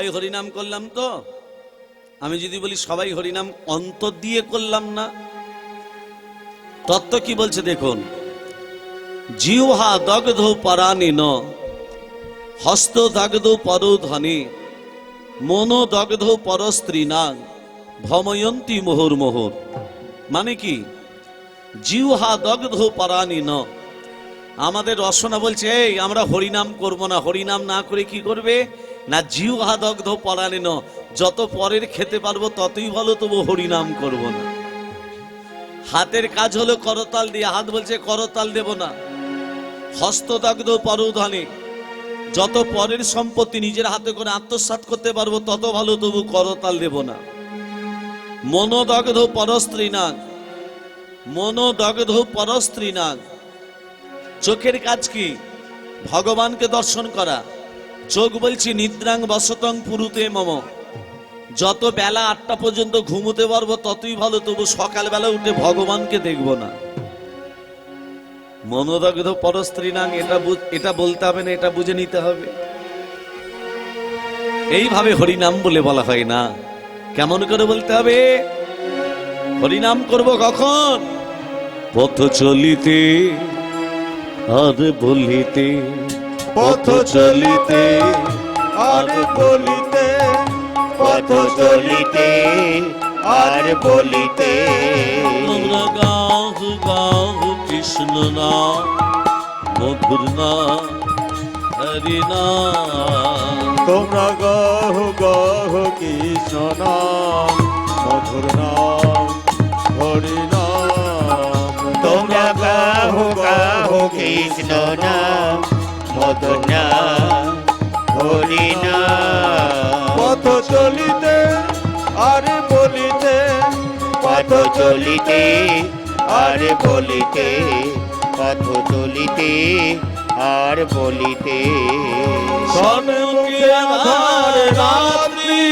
সবাই হরিনাম করলাম তো? আমি যদি বলি সবাই হরিনাম অন্তর দিয়ে করলাম না, তত্ত্ব কি বলছে দেখুন? জিহ্বা দগ্ধ পরাণিন হস্ত দগ্ধ পরধনে মনো দগ্ধ পরস্ত্রীনাং ভময়ন্তী মোহর মোহর। মানে কি? জিহ্বা দগ্ধ পরাণিন আমাদের রসনা বলছে, এই, আমরা হরিনাম করব না, হরিনাম না করে কি করবে? না জিহ্বা দগ্ধ পরাণিন যত পরের খেতে পারব ততই ভালো, তবু হরিনাম করব না। হাতের কাজ হলো করতাল দিয়ে, হাত বলছে করতাল দেব না। হস্তদগ্ধ পরধনে, যত পরের সম্পত্তি নিজের হাতে করে আত্মসাৎ করতে পারব তত ভালো, তবু করতাল দেব না। মনোদগ্ধ পরস্ত্রীনাগ মনোদগ্ধ পরস্ত্রীনাগ চোখের কাজ কি? ভগবানকে দর্শন করা। চোখ বলছি নিদ্রাং বসতং পুরুতে মম। যত বেলা আটটা পর্যন্ত ঘুমোতে পারব, ততই ভালো, তবু সকালবেলা উঠে ভগবানকে দেখব না। মনোদগ্ধ পরস্ত্রীনাং এটা বু- এটা বলতে হবে না, এটা বুঝে নিতে হবে। এইভাবে হরিনাম বলে বলা হয় না। কেমন করে বলতে হবে? হরিনাম করব কখন? পথ চলিতে আর বলিতে পথ চলিতে আর বলিতে পথ চলিতে আর বলিতে। গাহ গাহ কৃষ্ণ না মধুর না হরি না। তোমরা গহ গহ কৃষ্ণ নাম মধুর নাম হরি নাম তোমরা গাহ গাহ কৃষ্ণ নাম নাম হরি পথ চলিতে আর বলিতে পথ চলিতে আর বলিতে পথ চলিতে আর বলিতে। সন্মুখে আধার রাত্রি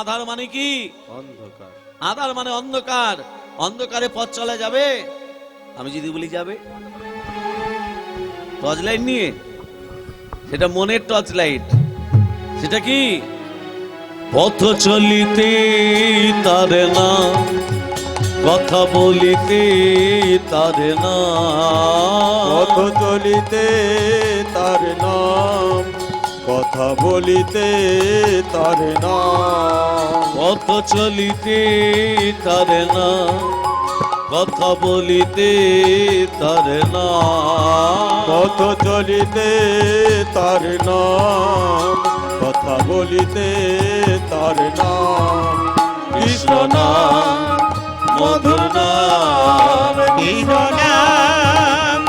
আধার মানে কি? অন্ধকার। আধার মানে অন্ধকার। অন্ধকারে পথ চলা যাবে? আমি যদি বলি যাবে? টর্চ লাইট নিয়ে? সেটা মনের টর্চ লাইট সেটা কি? পথ চলিতে তার না। কথা বলিতে তার না। পথ চলিতে তার নাম কথা বলিতে তার পথ চলিতে তার না। কথা বলিতে তার না। পথ চলিতে তার নাম কথা বলিতে তার নাম কৃষ্ণ মধুর নাম কৃষ্ণ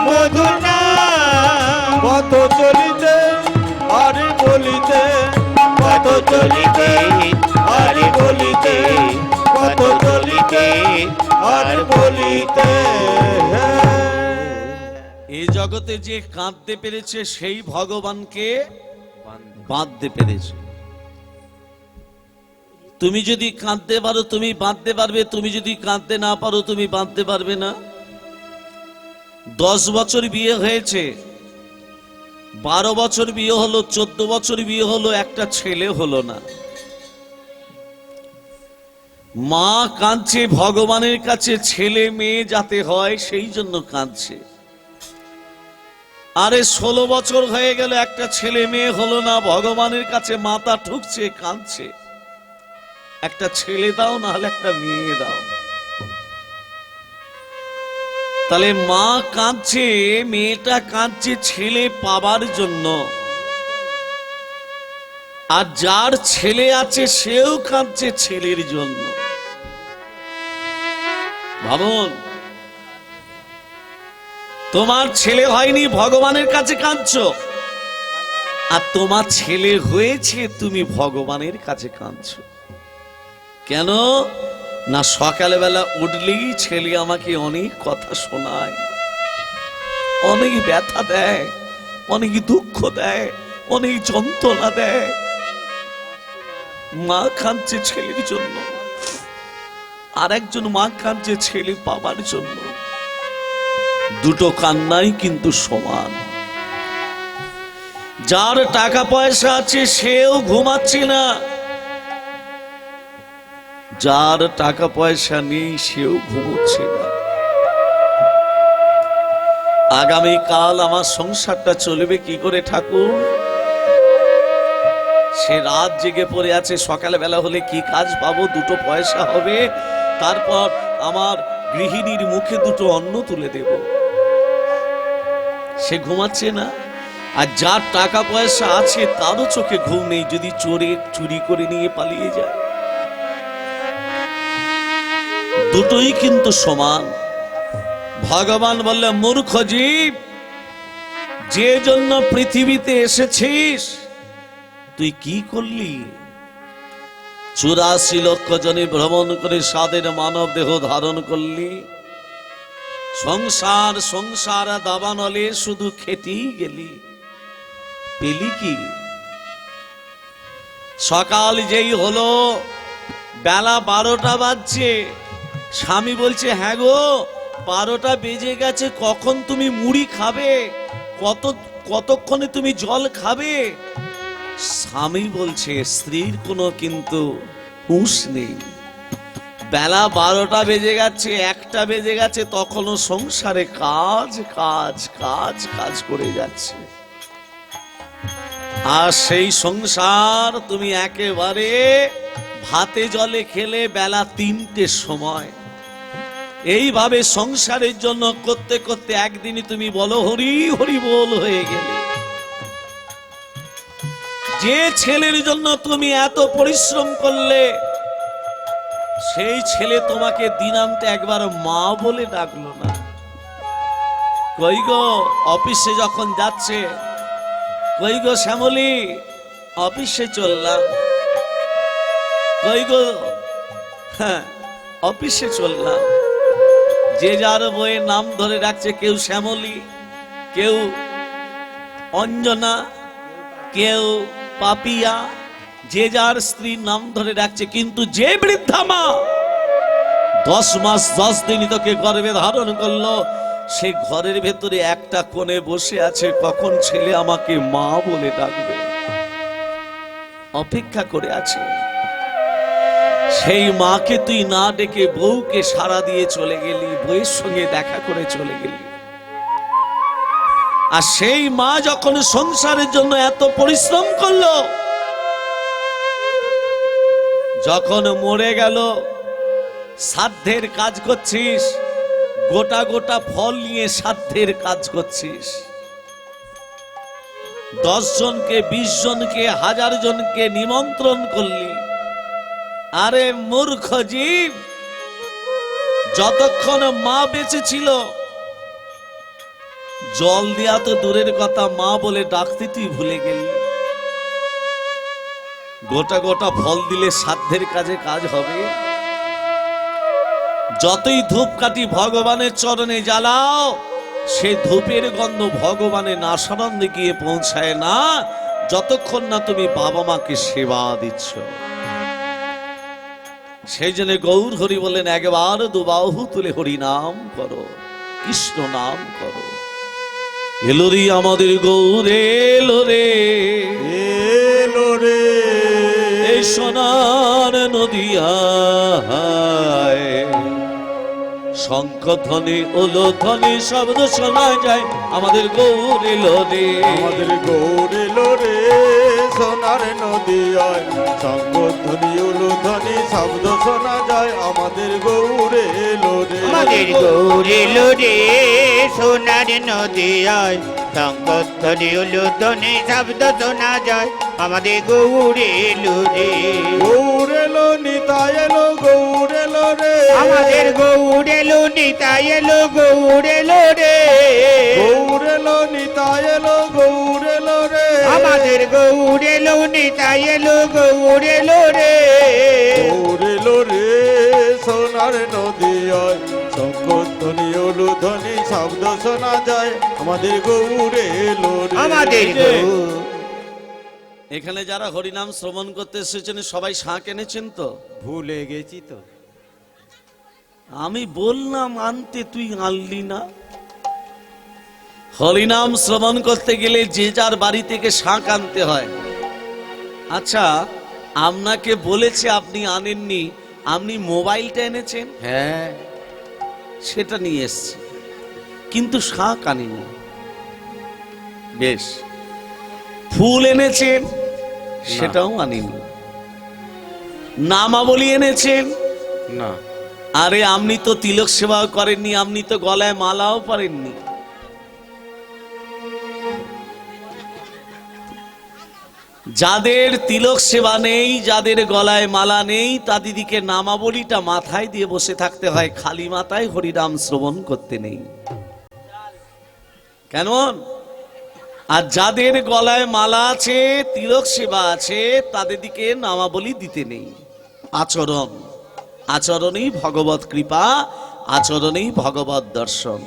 মধুর পথ চলিতে আর বলিতে, পথ চলিতে আর বলিতে, পথ চলিতে আর বলিতে। এই জগতে যে কাঁদতে পেরেছে, সেই ভগবানকে বাঁধতে পেরেছে। তুমি যদি কাঁদতে পারো, তুমি বাঁধতে পারবে, তুমি যদি কাঁদতে না পারো, তুমি বাঁধতে পারবে না। দশ বছর বিয়ে হয়েছে। বারো বছর বিয়ে হলো, চোদ্দ বছর বিয়ে হলো, একটা ছেলে হলো না। মা কাঁদছে, ভগবানের কাছে ছেলে মেয়ে যাতে হয়, সেই জন্য কাঁদছে। আরে ষোলো বছর হয়ে গেল, একটা ছেলে মেয়ে হলো না, ভগবানের কাছে মাথা ঠুকছে, কাঁদছে। একটা ছেলে দাও না হলে একটা মেয়ে দাও। তাহলে মা কাঁদছে, মেয়েটা কাঁদছে ছেলে পাবার জন্য। আর যার ছেলে আছে, সেও কাঁদছে ছেলের জন্য। ভাবুন, তোমার ছেলে হয়নি ভগবানের কাছে কাঁদছো? আর তোমার ছেলে হয়েছে, তুমি ভগবানের কাছে কাঁদছো। কেন? না সকালবেলা উঠলেই ছেলে আমাকে অনেক কথা শোনায়। অনেক ব্যথা দেয়, অনেক দুঃখ দেয়, অনেক যন্ত্রণা দেয়। মা কাঁদছে ছেলের জন্য। আর একজন মা কাঁদছে ছেলে পাবার জন্য। দুটো কান্নাই কিন্তু সমান। যার টাকা পয়সা আছে, সেও ঘুমাচ্ছে না। যার টাকা পয়সা নেই, সেও ঘুমোচ্ছে না। আগামী কাল আমার সংসারটা চলবে কি করে, ঠাকুর? সে রাত জেগে পড়ে আছে সকালে বেলা হলে কি কাজ পাবো, দুটো পয়সা হবে, তারপর আমার গৃহিণীর মুখে দুটো অন্ন তুলে দেব। সে ঘুমাচ্ছে না, আর যার টাকা পয়সা আছে, তারও চোখে ঘুম নেই, যদি চোরে চুরি করে নিয়ে পালিয়ে যায়। দুটোই কিন্তু সমান। ভগবান বললে, মূর্খ জীব, যে জন্য পৃথিবীতে এসেছিস, তুই কি করলি? চুরাশি লক্ষ জনে ভ্রমণ করে সাদের মানব দেহ ধারণ করলি। সংসার সংসার, দাবানলে শুধু খেটেই গেলি। পেলি কি? সকাল যেই হলো, বেলা বারোটা বাজছে। স্বামী বলছে হ্যাঁ গো, বারোটা বেজে গেছে, কখন তুমি মুড়ি খাবে? কত, কতক্ষণে তুমি জল খাবে? স্বামী বলছে, স্ত্রীর কোনো কিন্তু হুঁশ নেই। বেলা বারোটা বেজে গেছে, একটা বেজে গেছে, তখনও সংসারে কাজ কাজ কাজ কাজ করে যাচ্ছে। আর সেই সংসার তুমি একেবারে ভাতে জলে খেলে বেলা তিনটের সময়। এইভাবে সংসারের জন্য করতে করতে একদিনই তুমি বলো, হরি হরি বল হয়ে গেলে। যে ছেলের জন্য তুমি এত পরিশ্রম করলে, সেই ছেলে তোমাকে দিনান্তে একবার মা বলে ডাকলো না। কই গো, অফিসে যখন যাচ্ছে, কই গো শ্যামলি, অফিসে চললাম। কই গো হ্যাঁ অফিসে চললাম। যে যার বইয়ের নাম ধরে রাখছে কেউ শ্যামলী, কেউ অঞ্জনা, কেউ পাপিয়া, যে যার স্ত্রীর নাম ধরে রাখছে কিন্তু যে বৃদ্ধা মা দশ মাস দশ দিনই তোকে গর্বে ধারণ করল, সে ঘরের ভেতরে একটা কোণে বসে আছে, কখন ছেলে আমাকে মা বলে ডাকবে? অপেক্ষা করে আছে। সেই মাকে তুই না ডেকে বউকে সারা দিয়ে চলে গেলি, বউয়ের সঙ্গে দেখা করে চলে গেলি। আর সেই মা যখন সংসারের জন্য এত পরিশ্রম করল, যখন মরে গেল, সাধ্যের কাজ করছিস, গোটা গোটা ফল নিয়ে সাধ্যের কাজ করছিস। দশ জনকে, বিশ জনকে, হাজার জনকে নিমন্ত্রণ করলি। আরে মূর্খ জীব, যতক্ষণ মা বেঁচে ছিল, জল দেয়া তো দূরের কথা মা বলে ডাকতে তুই ভুলে গেলি। গোটা গোটা ফল দিলে সাধ্যের কাজে কাজ হবে। যতই ধূপ কাটি ভগবানের চরণে জ্বালাও, সে ধূপের গন্ধ ভগবানের নাসানন্দে গিয়ে পৌঁছায় না, যতক্ষণ না তুমি বাবা মাকে সেবা দিচ্ছ। সেই জন্য গৌর হরি বললেন একবার দুবাহু তুলে হরি নাম করো কৃষ্ণ নাম করো। এলো রে আমাদের গৌরে এলো রে। এলো রে। এই সোনার নদিয়া শঙ্খ ধ্বনি ওলো ধ্বনি শব্দ শোনা যায়। আমাদের গৌর এলো রে। আমাদের গৌর এলো রে। সোনার নদীয়ায় সঙ্গধ্বনি উলুধ্বনি শব্দ শোনা যায়। আমাদের গৌর এলো রে আমাদের গৌরেলো রে সোনার নদী নদীয়ায় সংগধ্বনি উলুধ্বনি শব্দ শোনা যায়। আমাদের গৌরেলো রে গৌর এলো নিতাই এলো গৌর এলো রে আমাদের গৌরেলো নিতাই এলো গৌরেলো রে গৌর এলো নিতাই এলো গৌর এলো রে আমাদের নিতাই এলো গৌরেলো রে। গৌর এলো রে সোনার নদীয়ায় সঙ্গধ্বনি উলুধ্বনি শব্দ শোনা যায়। আমাদের গৌর এলো রে। আমাদের এখানে যারা হরিনাম শ্রবণ করতে এসেছেন সবাই শাঁখ এনেছেন তো? ভুলে গেছি তো। আমি বললাম আনতে তুই আনলি না। হরিনাম শ্রবণ করতে গেলে যে যার বাড়ি থেকে শাঁখ আনতে হয়। আচ্ছা আপনাকে বলেছে আপনি আনেননি আপনি মোবাইলটা এনেছেন? হ্যাঁ। সেটা নিয়ে এসছি। কিন্তু শাঁখ আনেনি। বেশ। ফুল এনেছেন সেটাও আনিনি। নামাবলি এনেছেন? না। আরে আপনি তো তিলক সেবাও করেননি আপনি তো গলায় মালাও পরেননি। যাদের তিলক সেবা নেই, যাদের গলায় মালা নেই তাদিদিকে নামাবলিটা মাথায় দিয়ে বসে থাকতে হয়, খালি মাথায় হরিনাম শ্রবণ করতে নেই। কেন আর যাদের গলায় মালা আছে, তিলক সেবা আছে, তাদের দিকে নামাবলি দিতে নেই। আচরণ। আচরণেই ভগবত কৃপা, আচরণেই ভগবত দর্শন।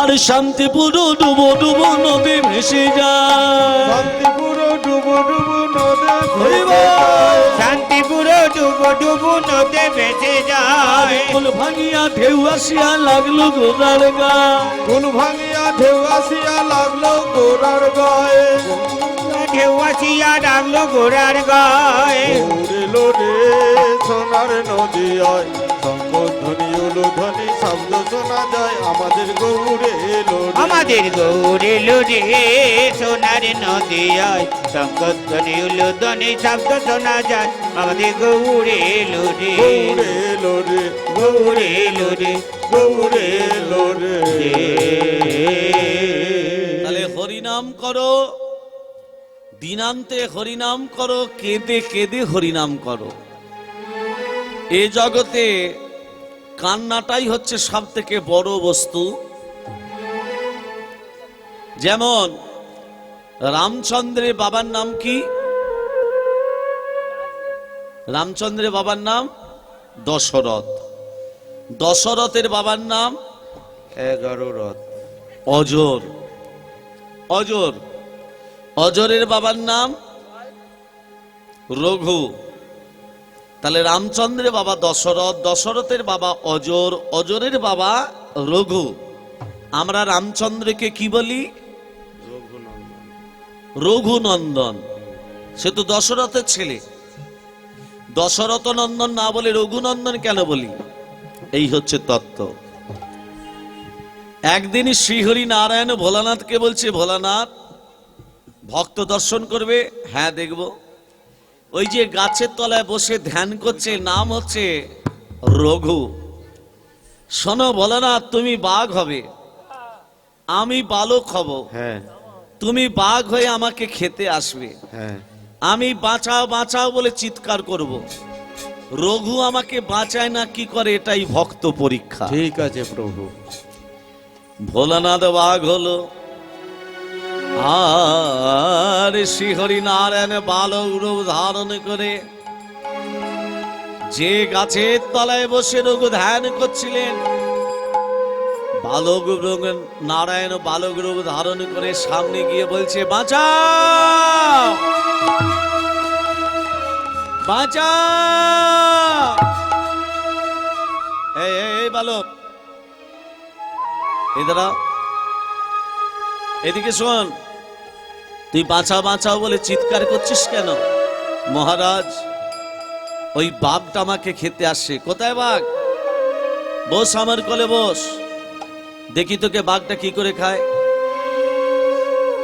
আর শান্তিপুর ডুবো ডুবো নদী ভেসে যায়। শান্তিপুর ডুবো ডুবো নদে হরিব! শান্তিপুর ডুবো ডুবো নদে ভেসে যায়। ফুল ভাঙিয়া ঢেউ আসিয়া লাগল গোদার গা ফুল ভাঙিয়া ঢেউ আসিয়া লাগল গোড়ার গায়ে। ঢেউ আসিয়া গায়ে। উড়িলো সোনার নদী আয়। শঙ্কধ্বনি উলু ধ্বনি শব্দ শোনা যায় আমাদের গৌরে এলো। আমাদের গৌরে লোরে সোনার নদী আয় শঙ্করধ্বনি উলুধ্বনি শব্দ শোনা যায় আমাদের গৌরে লোরে গৌরে এলো রে গৌরে লোরে গৌরে এলো রে। তাহলে হরিনাম করো দিনান্তে হরিনাম করো কেঁদে কেঁদে হরিনাম করো। এ জগতে কান্নাটাই হচ্ছে সব থেকে বড় বস্তু। যেমন, রামচন্দ্রের বাবার নাম কি? রামচন্দ্রের বাবার নাম দশরথ। দশরথের বাবার নাম এগারো রথ। অজর। অজর। অজরের বাবার নাম রঘু। তাহলে রামচন্দ্রের বাবা দশরথ, দশরথের বাবা অজর, অজরের বাবা রঘু। আমরা রামচন্দ্রকে কি বলি? রঘুনন্দন। সে তো দশরথের ছেলে। দশরথ নন্দন না বলে রঘুনন্দন কেন বলি? এই হচ্ছে তত্ত্ব। একদিন শ্রীহরি নারায়ণ ভোলানাথকে বলছে, ভোলানাথ, ভক্ত দর্শন করবে? হ্যাঁ দেখব। ওই যে গাছের তলায় বসে ধ্যান করছে নাম হচ্ছে রঘু। শোনো ভোলানাথ তুমি বাঘ হবে। আমি বালক হব। হ্যাঁ। তুমি বাঘ হয়ে আমাকে খেতে আসবে। হ্যাঁ। আমি বাঁচাও বাঁচাও বলে চিৎকার করব। রঘু আমাকে বাঁচায় না কি করে? এটাই ভক্ত পরীক্ষা। ঠিক আছে প্রভু। ভোলানাথ বাঘ হলো আর শ্রীহরি নারায়ণ বালক রূপ ধারণ করে যে গাছের তলায় বসে রঘু ধ্যান করছিলেন বালক নারায়ণ বালক রূপ ধারণ করে সামনে গিয়ে বলছে বাঁচাও! বাঁচাও! এই এই, এই বালক। এদিকে শোন। তুই বাঁচা বাঁচাও বলে চিৎকার করছিস কেন? মহারাজ, ওই বাঘটা আমাকে খেতে আসছে কোথায় বাঘ? বস আমার কলে বস। দেখি তোকে বাঘটা কি করে খায়।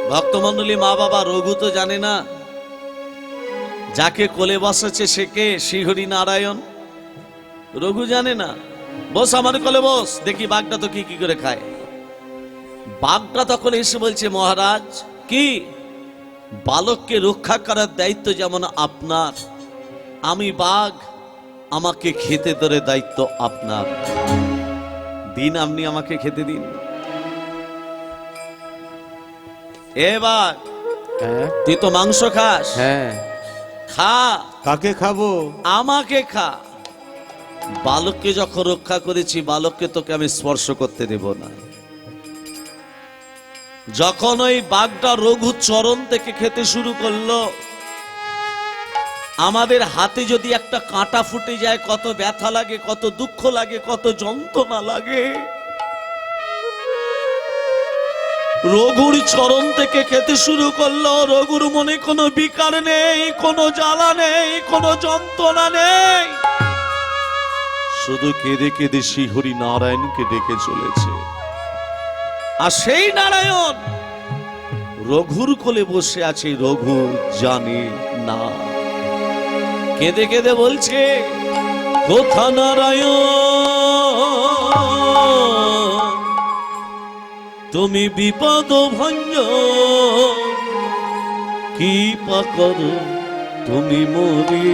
ভক্তমণ্ডলী মা বাবা রঘু তো জানে না। যাকে কোলে বসেছে সে কে? শ্রীহরি নারায়ণ। রঘু জানে না। বস আমার কোলে বস। দেখি বাঘটা তো কি কি করে খায়। বাঘটা তখন এসে বলছে, মহারাজ, কি? বালককে রক্ষা করার দায়িত্ব যেমন আপনার আমি বাঘ আমাকে খেতে ধরে দায়িত্ব আপনার। দিন আপনি আমাকে খেতে দিন। এ বাঘ হ্যাঁ? তুই তো মাংস খাস। হ্যাঁ। খা। কাকে খাব? আমাকে খা। বালককে যখন রক্ষা করেছি বালককে তোকে আমি স্পর্শ করতে দেব না। যখন ওই বাঘটা রঘু চরণ থেকে খেতে শুরু করল, আমাদের হাতে যদি একটা কাঁটা ফুটে যায়, কত ব্যথা লাগে, কত দুঃখ লাগে, কত যন্ত্রণা লাগে। রঘুর চরণ থেকে খেতে শুরু করল, রঘুর মনে কোনো বিকার নেই, কোনো জ্বালা নেই, কোনো যন্ত্রণা নেই। শুধু কেঁদে কেঁদে শ্রীহরি নারায়ণকে ডেকে চলেছে। আর সেই নারায়ণ রঘুর কোলে বসে আছে রঘু জানে না। কেঁদে কেঁদে বলছে, কোথা নারায়ণ? তুমি বিপদ ভঞ্জ কি পাকর তুমি মরি।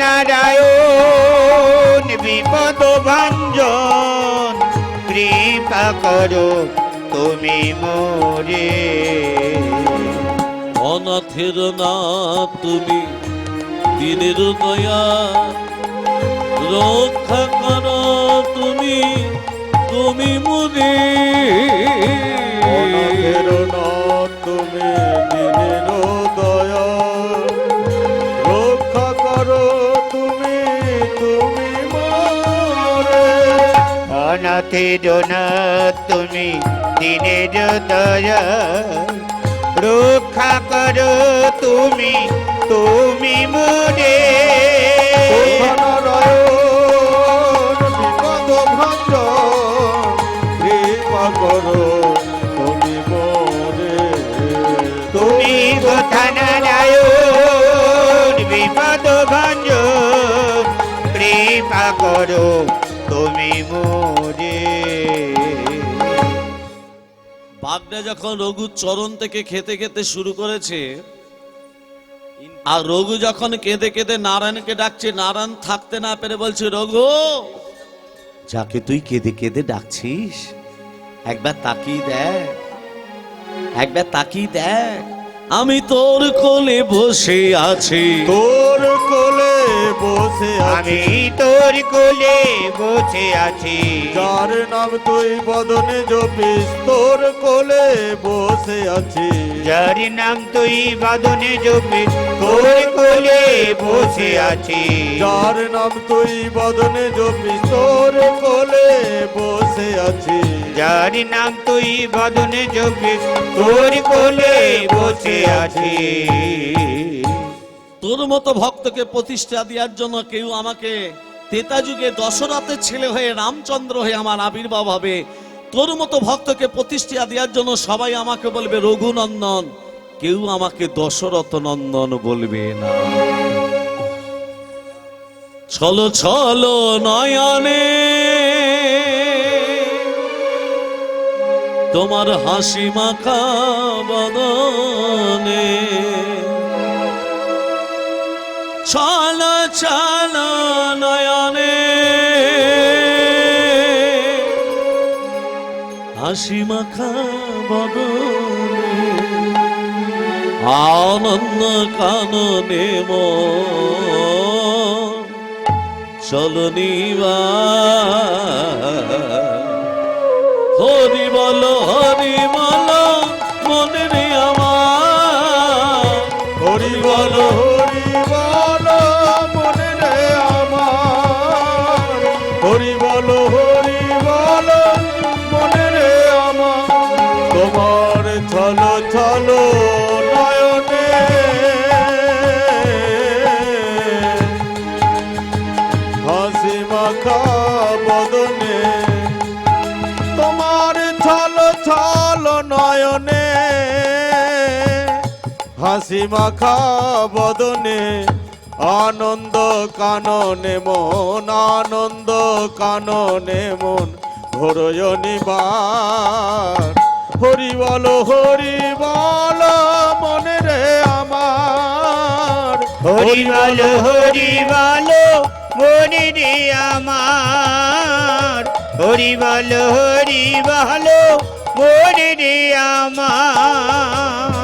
নারায়ণ বিপদ ভঞ্জন কৃপা করো তুমি মোরে। অনাথের না তুমি দিনের দয়া রক্ষা করো তুমি তুমি মুদি অনাথের না তুমি দিনের দয়া অনাথের না তুমি দিনের দয়া। রক্ষা করো তুমি তুমি মোরে করো তুমি মোরে বিপদ ভঞ্জন কৃপা করো তুমি মোরে বাঘটা যখন রঘুর চরণ থেকে খেতে খেতে শুরু করেছে, আর রঘু যখন কেঁদে কেঁদে নারায়ণকে ডাকছে, নারায়ণ থাকতে না পেরে বলছে, রঘু, যাকে তুই কেঁদে কেঁদে ডাকছিস, একবার তাকিয়ে দেখ, একবার তাকিয়ে দেখ। আমি তোর কোলে বসে আছি। তোর কোলে বসে আমি তোর কোলে বসে আছি। যার নাম তুই বদনে জপিস তোর কোলে বসে আছি। যার নাম তুই বাদনে জপে তোর কোলে বসে আছি। যার নাম তুই বদনে জপিস তোর কোলে বসে আছি। যার নাম তুই বাদনে জপে তোর কোলে বসে আছি। তোর মতো ভক্তকে প্রতিষ্ঠা দেওয়ার জন্য কেউ আমাকে তেতা যুগে দশরথের ছেলে হয়ে রামচন্দ্র হয়ে আমার আবির্ভাব হবে। তোর মতো ভক্তকে প্রতিষ্ঠা দেওয়ার জন্য সবাই আমাকে বলবে, রঘুনন্দন। কেউ আমাকে দশরথ নন্দন বলবে না। ছলো ছলো নয়নে তোমার হাসি মাখা বদনে। ছল ছল নয়নে। হাসি মাখা বদনে। আনন্দ কাননে মো চলনিবা হরি বলো হরি বলো মনে হাসি মাখা বদনে আনন্দ কাননে মন, আনন্দ কাননে মন ভরয়নিবার হরি বল হরি বল মনে রে আমার। হরি বল হরি বল মনে রে আমার। হরি বল হরি বল মনে রে আমার।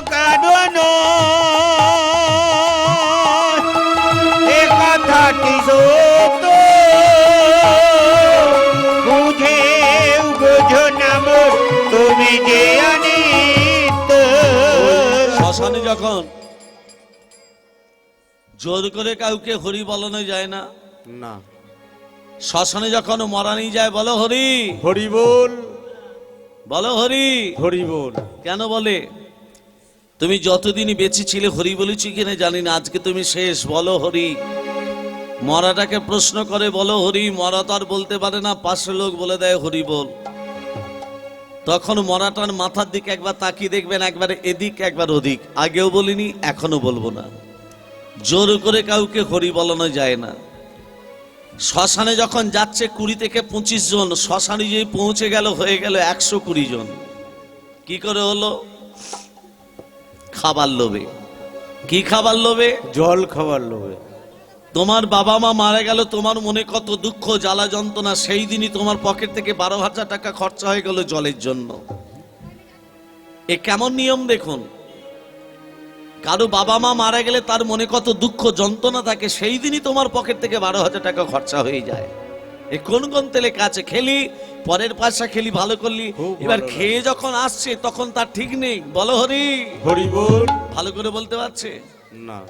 কারণ এ কথাটি সত্য? বুঝে বুঝো নাম তুমি যে অনিত শ্মশানে যখন জোর করে কাউকে হরি বলানো যায় না না। শ্মশানে যখন মরানি যায় বলো হরি। হরি বল। বলো হরি। হরি বল। কেন বলে? তুমি যতদিনই বেঁচে ছিলে, হরি বলেছি কিনা জানি না, আজকে তুমি শেষ, বলো হরি। মরাটাকে প্রশ্ন করে, বলো হরি, মরা তো আর বলতে পারে না, পাশের লোক বলে দেয়, হরি বল। তখন মরাটার মাথার দিকে একবার তাকিয়ে দেখবেন, একবার এদিক, একবার ওদিক। আগেও বলিনি, এখনও বলব না। জোর করে কাউকে হরি বলানো যায় না। শ্মশানে যখন যাচ্ছে, কুড়ি থেকে পঁচিশ জন, শ্মশানে যে পৌঁছে গেল, হয়ে গেল একশো কুড়ি জন। কি করে হলো? খাবার লোভে। কি খাবার লোভে? জল খাবার লোভে। তোমার বাবা মা মারা গেল তোমার মনে কত দুঃখ জ্বালা যন্ত্রণা সেই দিনই তোমার পকেট থেকে বারো হাজার টাকা খরচা হয়ে গেল জলের জন্য। এ কেমন নিয়ম দেখুন? কারও বাবা মা মারা গেলে তার মনে কত দুঃখ যন্ত্রণা থাকে সেই দিনই তোমার পকেট থেকে বারো হাজার টাকা খরচা হয়ে যায়। এ কোন কোন তেলে কাছে খেলি পরের পয়সা খেলি ভালো করলি। এবার খেয়ে যখন আসছে তখন তার ঠিক নেই। বলো হরি। হরি বল। ভালো করে বলতে পারছে? না।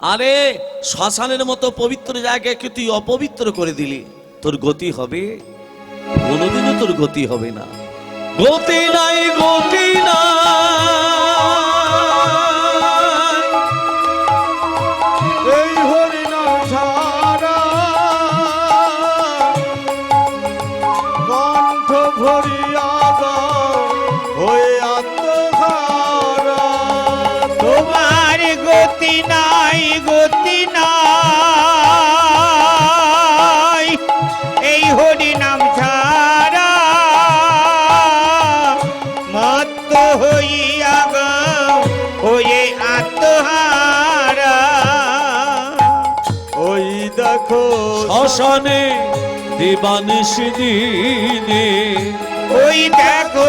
আরে শ্মশানের মতো পবিত্র জায়গাকে তুই অপবিত্র করে দিলি? তোর গতি হবে? কোনোদিনও তোর গতি হবে না। গতি নাই গতি নাই। গতি নাই গতি নাই। এই হরি নাম ছাড়া মত্ত হইয়া গাও, হয়ে আত্মহারা। ওই দেখো শ্মশানে দিবানিস দিনে ওই দেখো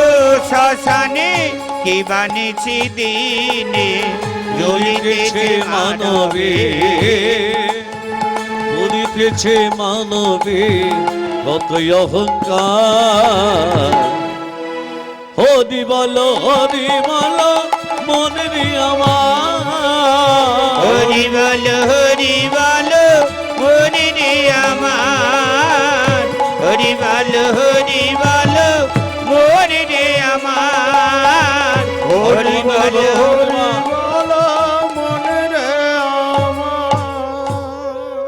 শ্মশানে কি বানিছি দিনে? জ্বলিতেছে মানবে। পড়িতেছে মানবে। কত অহংকার। হরি বল হরি বল মনের আমার। হরি বল হরি হরি হরি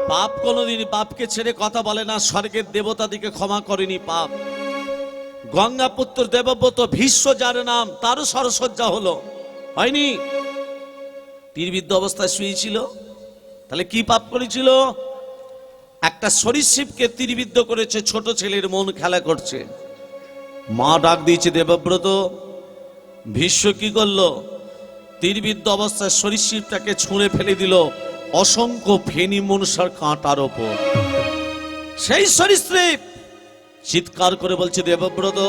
পাপ কোনোদিন পাপকে ছেড়ে কথা বলে না স্বর্গের দেবতাদিকে ক্ষমা করেনি পাপ। গঙ্গাপুত্র দেবব্রত ভীষ্ম যার নাম তারও সরসজ্জা হলো। হয়নি? তীরবিদ্ধ অবস্থায় শুয়েছিল। তাহলে কি পাপ করেছিল? একটা সরীসৃপকে তীরবিদ্ধ করেছে ছোট ছেলের মন খেলা করছে। মা ডাক দিয়েছে দেবব্রত ভীষ্ম কি করল? তীরবিদ্ধ অবস্থায় সরীসৃপটাকে ছুঁড়ে ফেলে দিল অসংখ্য ফেনি মনুষ্যার কাঁটার ওপর। সেই সরীসৃপ চিৎকার করে বলছে, দেবব্রত,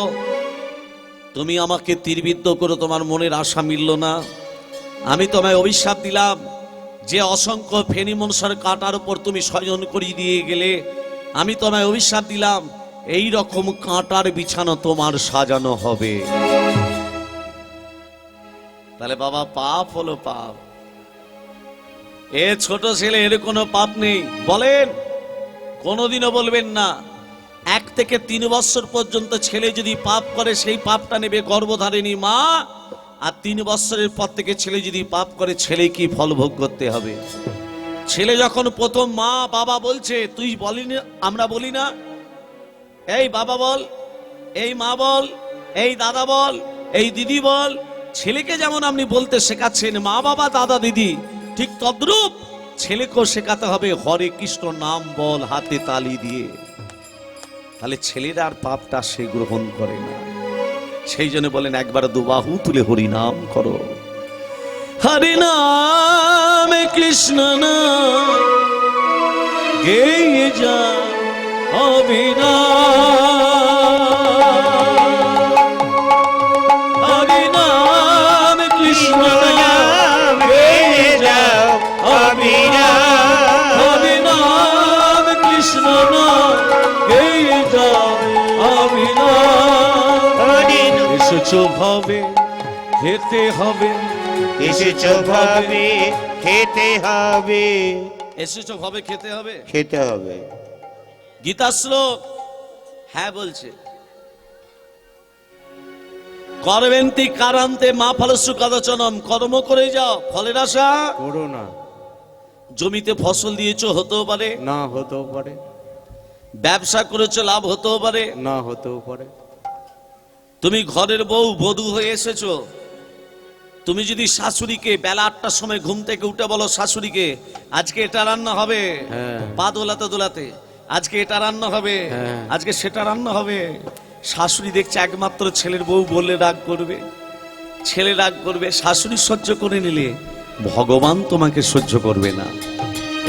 তুমি আমাকে তীরবিদ্ধ করে তোমার মনের আশা মিলল না। আমি তোমায় অভিশাপ দিলাম যে অসংখ্য ফেনি মনুষ্যার কাঁটার উপর তুমি স্বজন করিয়ে দিয়ে গেলে। আমি তোমায় অভিশাপ দিলাম, এই রকম কাঁটার বিছানা তোমার সাজানো হবে। তাহলে বাবা, পাপ হলো পাপ। এ ছোট ছেলে, এর কোনো পাপ নেই। বলেন, কোনোদিনও বলবেন না, এক থেকে তিন বছর পর্যন্ত ছেলে যদি পাপ করে, সেই পাপটা নেবে গর্ভধারিণী মা, আর তিন বছরের পর থেকে ছেলে যদি পাপ করে, ছেলে কি ফল ভোগ করতে হবে? ছেলে যখন প্রথম মা, বাবা বলছে, তুই বলিনি, আমরা বলি না? এই বাবা বল, এই মা বল, এই দাদা বল, এই দিদি বল ছেলেকে যেমন আপনি বলতে শেখাচ্ছেন, মা বাবা, দাদা, দিদি, ঠিক তদ্রূপ ছেলেকেও শেখাতে হবে, হরে কৃষ্ণ নাম বল হাতে তালি দিয়ে। তাহলে ছেলেরা পাপটা সে গ্রহণ করে না। সেই জন্য বলেন, একবার দুবাহু তুলে হরি নাম করো। হরি নাম, কৃষ্ণ নাম, গেয়ে যা অবিনাম এসেছ ভাবে খেতে হবে। এসেছ ভাবে খেতে হবে। এসেছ ভাবে খেতে হবে? খেতে হবে। গীতা শ্লোক হ্যাঁ বলছে। করবেন্তি কারান্তে মা ফলস্য কদচনম কর্ম করে যাও ফলের আশা? করো না। জমিতে ফসল দিয়েছ হতেও পারে? না হতেও পারে। ব্যবসা করেছ লাভ হতেও পারে? না হতেও পারে। তুমি ঘরের বউ বধূ হয়ে এসেছ। তুমি যদি শাশুড়িকে বেলা আটটার সময় ঘুম থেকে উঠে বলো শাশুড়িকে আজকে এটা রান্না হবে। হ্যাঁ। পা দোলাতে দোলাতে আজকে এটা রান্না হবে। হ্যাঁ। আজকে সেটা রান্না হবে। শাশুড়ি দেখছে একমাত্র ছেলের বউ বললে রাগ করবে। ছেলে রাগ করবে শাশুড়ি সহ্য করে নিলে ভগবান তোমাকে সহ্য করবে না।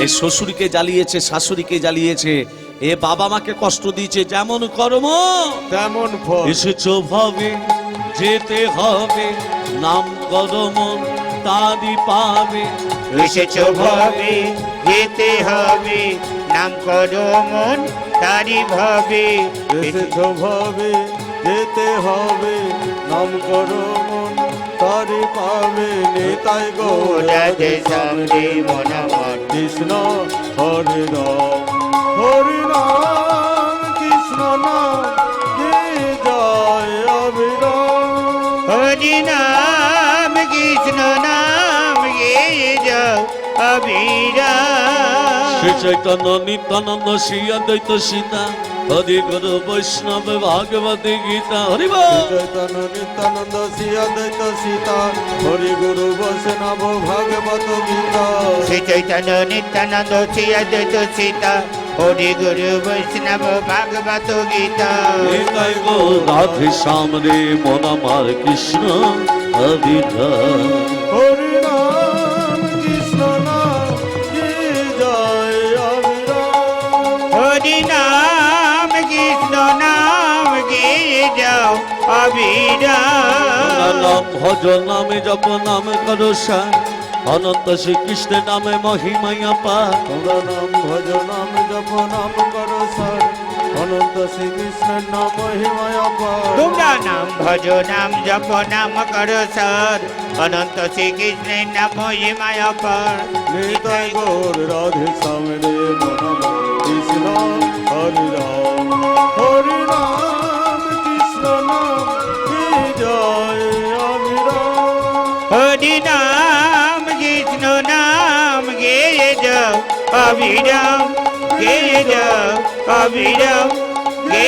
এই শ্বশুরকে জ্বালিয়েছে শাশুড়িকে জ্বালিয়েছে এ বাবা মাকে কষ্ট দিয়েছে যেমন কর্ম তেমন ফল। এসেছ ভাবে যেতে হবে নাম কদম তারি পাবে। এসেছ ভাবে যেতে হবে নাম করো মন তারি ভাবে এসেছ ভাবে যেতে হবে নাম করো মন তারি পাবে। নেতাই গো রাধে সামনে মন আমার কৃষ্ণ হরে রাম। শ্রী চৈতন্য নিত্যানন্দ শ্রী অদ্বৈত সীতা হরি গুরু বৈষ্ণব ভাগবতী গীতা হরি। চৈতন্য নিত্যানন্দ শ্রী অদ্বৈত সীতা হরি গুরু বৈষ্ণব ভাগবত গীতা। শ্রী চৈতন্য নিত্যানন্দ শ্রী অদ্বৈত সীতা হরি গুরু বৈষ্ণব ভাগবত গীতা রাধে শ্যাম রে মন আমার কৃষ্ণ হরি রাম। হরি রাম কৃষ্ণ জয় অবিরাম। হরি নাম কৃষ্ণ নাম গে যাও অবিরাম নাম ভজ নামে জপ নাম করো সার। অনন্ত শ্রীকৃষ্ণের নামে মহিমাইয়া পা তোমরা নাম ভজ নাম জপ নাম করো অনন্ত শ্রীকৃষ্ণের নাম মহিমায় তোমরা নাম ভজ নাম জপ নাম করো সর অনন্ত শ্রীকৃষ্ণের নাম মহিমায় অপার নিতাই গৌর রাধে সামনে মনম কৃষ্ণ হরি রাম। হরি রাম কৃষ্ণ নাম জয় হরি নাম অবিরাম গে যাও অবিরাম গে